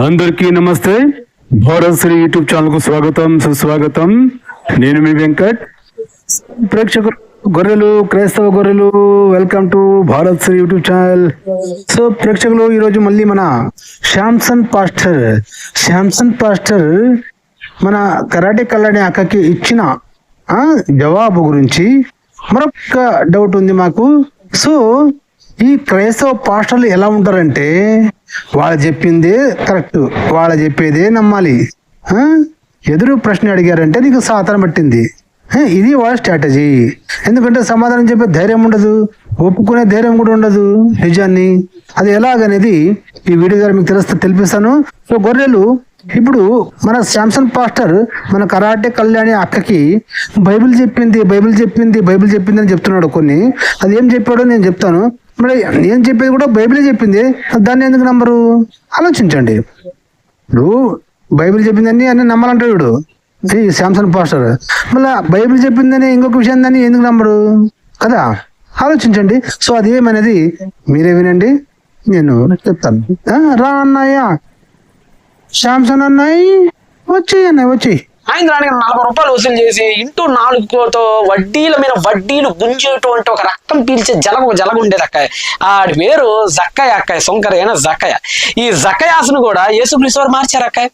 అందరికీ నమస్తే. భారత్ శ్రీ యూట్యూబ్ ఛానల్కు స్వాగతం సుస్వాగతం. నేను మీ వెంకట్. ప్రేక్షకులు గొర్రెలు క్రైస్తవ గొర్రెలు welcome to Bharat Shri YouTube channel. So ప్రేక్షకులు ఈరోజు మళ్ళీ మన శాంసన్ పాస్టర్ శాంసన్ పాస్టర్ మన కరాటే కళ్యాణి అక్కకి ఇచ్చిన ఆ, జవాబు గురించి మరొక డౌట్ ఉంది మాకు. సో ఈ క్రైస్తవ పాస్టర్లు ఎలా ఉంటారంటే వాళ్ళు చెప్పిందే కరెక్ట్ వాళ్ళు చెప్పేదే నమ్మాలి. ఎదురు ప్రశ్న అడిగారంటే నీకు సాతన పట్టింది. ఇది వాళ్ళ స్ట్రాటజీ. ఎందుకంటే సమాధానం చెప్పే ధైర్యం ఉండదు ఒప్పుకునే ధైర్యం కూడా ఉండదు నిజాన్ని. అది ఎలాగనేది ఈ వీడియో ద్వారా మీకు తెలుస్తా తెలిపిస్తాను. సో గొర్రెలు ఇప్పుడు మన శాంసన్ పాస్టర్ మన కరాటే కళ్యాణి అక్కకి బైబిల్ చెప్పింది బైబిల్ చెప్పింది బైబిల్ చెప్పింది అని చెప్తున్నాడు కొన్ని. అది ఏం చెప్పాడో నేను చెప్తాను. మరి నేను చెప్పేది కూడా బైబిలే చెప్పింది. దాన్ని ఎందుకు నమ్మరు? ఆలోచించండి. ఇప్పుడు బైబిల్ చెప్పిందని అన్ని నమ్మాలంటాడు వీడు. ఈ శాంసన్ పాస్టర్. మళ్ళా బైబిల్ చెప్పిందని ఇంకొక విషయం దాన్ని ఎందుకు నమ్మరు? కదా? ఆలోచించండి. సో అది ఏమనేది మీరే వినండి. నేను చెప్తాను. రా అన్నయ్య. శాంసన్ అన్నాయి వచ్చి అన్నయ్య వచ్చేయి. ఆయన దానికి నలభై రూపాయలు వసూలు చేసి ఇంటూ నాలుగుతో వడ్డీల మీద వడ్డీలు గుంజేటువంటి ఒక రక్తం పీల్చే జలగ జలగ ఉండేది అక్కయ్య. ఆడి పేరు జక్కయ్య అక్కయ్య సొంకర అయిన జక్కయ్య. ఈ జక్కయాసును కూడా యేసుక్రీస్తు వారు మార్చారు అక్కయ్య.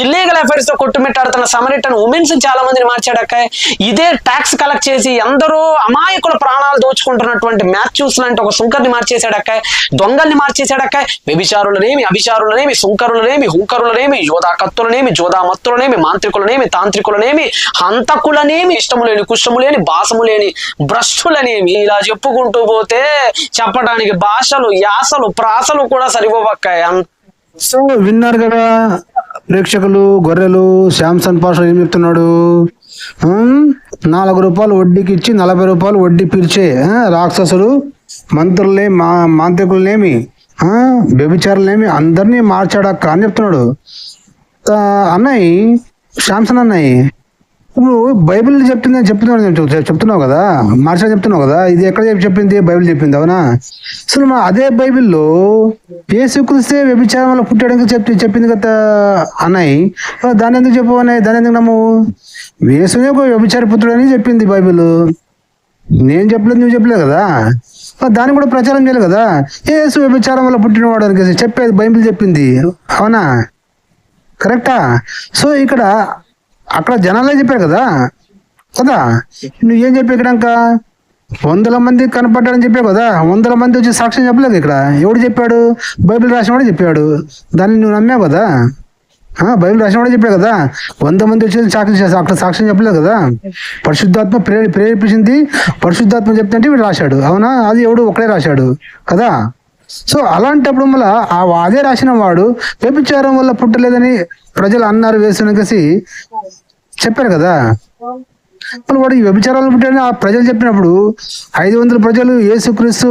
ఇల్లీగల్ అఫైర్స్తో కొట్టుమిట్టాడుతున్న సమరిటన్ ఉమెన్స్ చాలా మందిని మార్చాడు అక్కయ్య. ఇదే ట్యాక్స్ కలెక్ట్ చేసి ఎందరో అమాయకుల ప్రాణాలు దోచుకుంటున్నటువంటి మ్యాథ్యూస్ లాంటి ఒక సుంకర్ని మార్చేశాడు అక్కయ్య. దొంగల్ని మార్చేశాడు అక్కయ్య. వ్యభిచారులనేమి అభిచారులనేమి సుంకరులనేమి హుంకరులనేమి యోధా కత్తులనేమి జోదా మత్తులనేమి మాంత్రికులనేమి తాంత్రికులనేమి హంతకులనేమి ఇష్టము లేని కుష్టము లేని భాసము లేని భ్రష్టులనేమి ఇలా చెప్పుకుంటూ పోతే చెప్పడానికి భాషలు యాసలు ప్రాసలు కూడా సరిపోబక్కాయి సో విన్నారు కదా ప్రేక్షకులు గొర్రెలు శాంసన్ పాష ఏం చెప్తున్నాడు? నాలుగు రూపాయలు వడ్డీకి ఇచ్చి నలభై రూపాయలు వడ్డీ పిలిచే రాక్షసులు మంత్రులనే మా మాంత్రికులనేమి వ్యభిచారులనేమి అందరినీ మార్చాడక్క అని చెప్తున్నాడు. అన్నయ్య శాంసన్ అన్నయ్య నువ్వు బైబిల్ చెప్తుంది అని చెప్తున్నావు చెప్తున్నావు కదా? మార్చా చెప్తున్నావు కదా? ఇది ఎక్కడ చెప్పి చెప్పింది? బైబిల్ చెప్పింది అవునా? అసలు మా అదే బైబిల్లో యేసుక్రీస్తే వ్యభిచారం వల్ల పుట్టడానికి చెప్పి చెప్పింది కదా అన్నయ్య. దాని దాన్ని ఎందుకు చెప్పు అన్నయ్య? దాన్ని ఎందుకు నమ్మవు? వేసునే ఒక వ్యభిచార పుత్రుడని చెప్పింది బైబిల్. నేను చెప్పలేదు నువ్వు చెప్పలేదు కదా? దాన్ని కూడా ప్రచారం చేయలేదు కదా? ఏసు వ్యభిచారం వల్ల పుట్టినవాడు అని చెప్పేది బైబిల్ చెప్పింది అవునా? కరెక్టా? సో ఇక్కడ అక్కడ జనాలే చెప్పారు కదా? కదా? నువ్వేం చెప్పి ఇక్కడ వందల మంది కనపడ్డాడని చెప్పావు కదా? వందల మంది వచ్చి సాక్ష్యం చెప్పలేదు ఇక్కడ. ఎవడు చెప్పాడు? బైబిల్ రాసిన చెప్పాడు. దాన్ని నువ్వు నమ్మావు కదా? బైబిల్ రాసిన వాడే కదా? వంద మంది వచ్చి సాక్ష్యం అక్కడ సాక్ష్యం చెప్పలేదు కదా? పరిశుద్ధాత్మ ప్రేరే ప్రేరేపించింది. పరిశుద్ధాత్మ చెప్తుంటే వీడు రాశాడు. అవునా? అది ఎవడు? ఒకడే రాశాడు. కదా? సో అలాంటప్పుడు వల్ల ఆ అదే రాసిన వాడు వ్యభిచారం వల్ల పుట్టలేదని ప్రజలు అన్నారు వేసిన కసి చెప్పారు కదా. మరి వాడు ఈ వ్యభిచారాలు పుట్టాడని ఆ ప్రజలు చెప్పినప్పుడు ఐదు వందల ప్రజలు ఏసుక్రీస్తు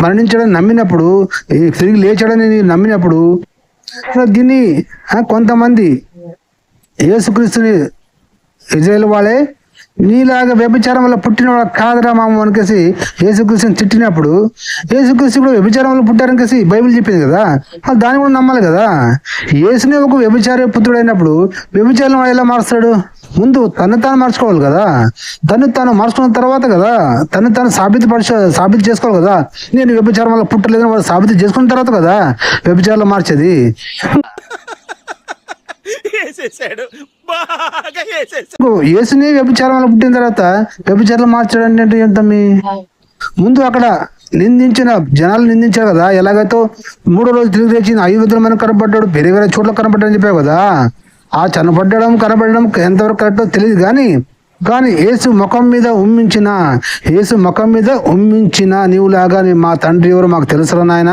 మరణించడం నమ్మినప్పుడు తిరిగి లేచాడని నమ్మినప్పుడు దీన్ని ఆ, కొంతమంది ఏసుక్రీస్తుని ఇజ్రాయేల్ వాళ్ళే నీలాగా వ్యభిచారం వల్ల పుట్టిన కాదురా మామ అనికేసి యేసుక్రీస్తుని తిట్టినప్పుడు యేసుకృష్ణ కూడా వ్యభిచారం వల్ల పుట్టారనికేసి బైబిల్ చెప్పింది కదా? అది దాన్ని కూడా నమ్మాలి కదా? యేసునే ఒక వ్యభిచార పుత్రుడు అయినప్పుడు వ్యభిచారం ఎలా మారుస్తాడు? ముందు తను తాను మార్చుకోవాలి కదా? తను తాను మార్చుకున్న తర్వాత కదా? తను తాను సాబిత పరిచ సాబిత చేసుకోవాలి కదా? నేను వ్యభిచారం వల్ల పుట్టలేదని వాళ్ళు సాబిత చేసుకున్న తర్వాత కదా? వ్యభిచారంలో మార్చేది. యేసుని వ్యభిచారంలో పుట్టిన తర్వాత వ్యభిచారం మార్చడం అంటే ఏంటమ్మి ముందు అక్కడ నిందించిన జనాలు నిందించారు కదా ఎలాగైతే మూడో రోజు తిరిగి తెచ్చింది ఐదు మంది కనపడ్డాడు వేరే వేరే చోట్ల కనపడ్డాడని చెప్పావు కదా ఆ చనపడ్డడం కనపడడం ఎంతవరకు కరెక్టో తెలియదు కానీ కానీ యేసు ముఖం మీద ఉమ్మించిన యేసు ముఖం మీద ఉమ్మించిన నీవులాగా మా తండ్రి ఎవరు మాకు తెలుసురా నాయన?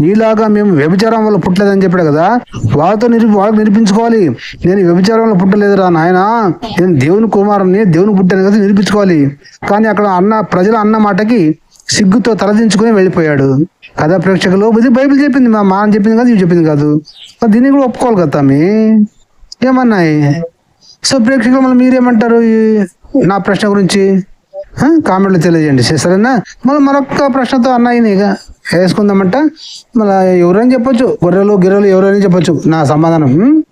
నీలాగా మేము వ్యభిచారం వల్ల పుట్టలేదని చెప్పాడు కదా. వాళ్ళతో నిరూపి వాళ్ళకి నిరూపించుకోవాలి. నేను వ్యభిచారం వల్ల పుట్టలేదురా నాయన. నేను దేవుని కుమారుని దేవుని పుట్టాను కదా నిరూపించుకోవాలి. కానీ అక్కడ అన్న ప్రజల అన్న మాటకి సిగ్గుతో తలదించుకొని వెళ్ళిపోయాడు. కదా ప్రేక్షకులు? ఇది బైబిల్ చెప్పింది మా మా అని చెప్పింది కాదు ఇవి చెప్పింది కాదు. దీన్ని కూడా ఒప్పుకోవాలి కదా తమ్మి? ఏమన్నాయి? సో ప్రేక్షకులు మళ్ళీ మీరేమంటారు ఈ నా ప్రశ్న గురించి? ఆ, కామెంట్లో తెలియజేయండి సరేనా? మళ్ళీ మరొక ప్రశ్నతో అన్నయ్యని ఇక. వేసుకుందామంట. మళ్ళీ ఎవరైనా చెప్పొచ్చు. గొర్రెలు గిర్రెలు ఎవరైనా చెప్పొచ్చు. నా సమాధానం.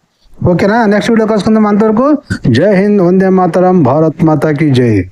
ఓకేనా? నెక్స్ట్ వీడియో కలుసుకుందాం అంతవరకు. జై హింద్ వందే మాతరం భారత్ మాతాకి జై.